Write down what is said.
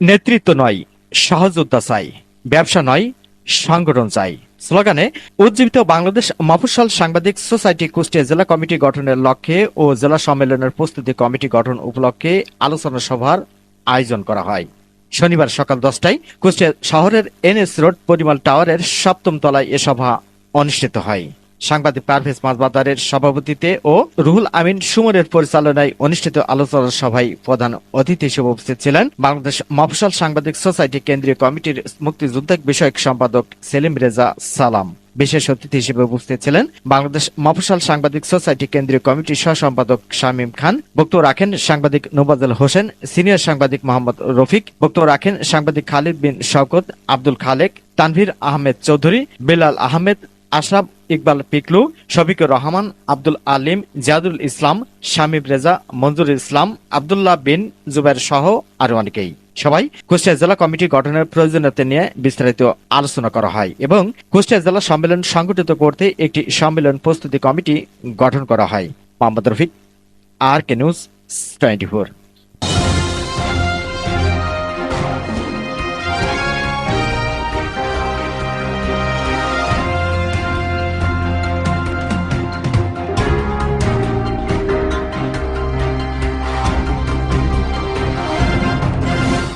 নেতৃত্ব নয় সহযোদ্ধা চাই, ব্যবসা নয়, সংগঠন চাই। স্লোগানে, উজ্জীবিত বাংলাদেশ মফস্বল সাংবাদিক সোসাইটি কুষ্টিয়া জেলা কমিটি গঠনের লক্ষ্যে ও জেলা সম্মেলনের প্রস্তুতি কমিটি গঠন উপলক্ষে আলোচনা সভার আয়োজন করা হয়। শনিবার সকাল দশটায় কুষ্টিয়া শহরের এনএস রোড, পরিমল টাওয়ারের সপ্তম তলায় এ সভা অনুষ্ঠিত হয়। সাংবাদিক পারভেজ মাজবাদারের সভাপতিতে ও রুহুল আমিন সুমনের পরিচালনায় অনুষ্ঠিত আলোচনা সভায় প্রধান অতিথি হিসেবে উপস্থিত ছিলেন বাংলাদেশ মফসল সাংবাদিক সোসাইটি কেন্দ্রীয় কমিটির মুক্তিযুদ্ধ বিষয়ক সম্পাদক সেলিম রেজা সালাম। বিশেষ অতিথি হিসেবে উপস্থিত ছিলেন বাংলাদেশ মফসল সাংবাদিক সোসাইটি কেন্দ্রীয় কমিটির সহ সম্পাদক শামীম খান। বক্তব্য রাখেন সাংবাদিক নোবাজুল হোসেন, সিনিয়র সাংবাদিক মোহাম্মদ রফিক। বক্তব্য রাখেন সাংবাদিক খালিদ বিন শওকত, আব্দুল খালেক, তানভীর আহমেদ চৌধুরী, বেলাল আহমেদ আশরাফ ইকবাল পিকলু, শফিকুর রহমান, আব্দুল আলিম, জিয়াদুল ইসলাম, শামিম রেজা মঞ্জুর ইসলাম, আবদুল্লাহ বিন জুবের সহ আরও অনেকেই। সবাই কুষ্টিয়া জেলা কমিটি গঠনের প্রয়োজনীয়তা নিয়ে বিস্তারিত আলোচনা করা হয় এবং কুষ্টিয়া জেলা সম্মেলন সংগঠিত করতে একটি সম্মেলন প্রস্তুতি কমিটি গঠন করা হয়। Mohammad Rafiq, R K news twenty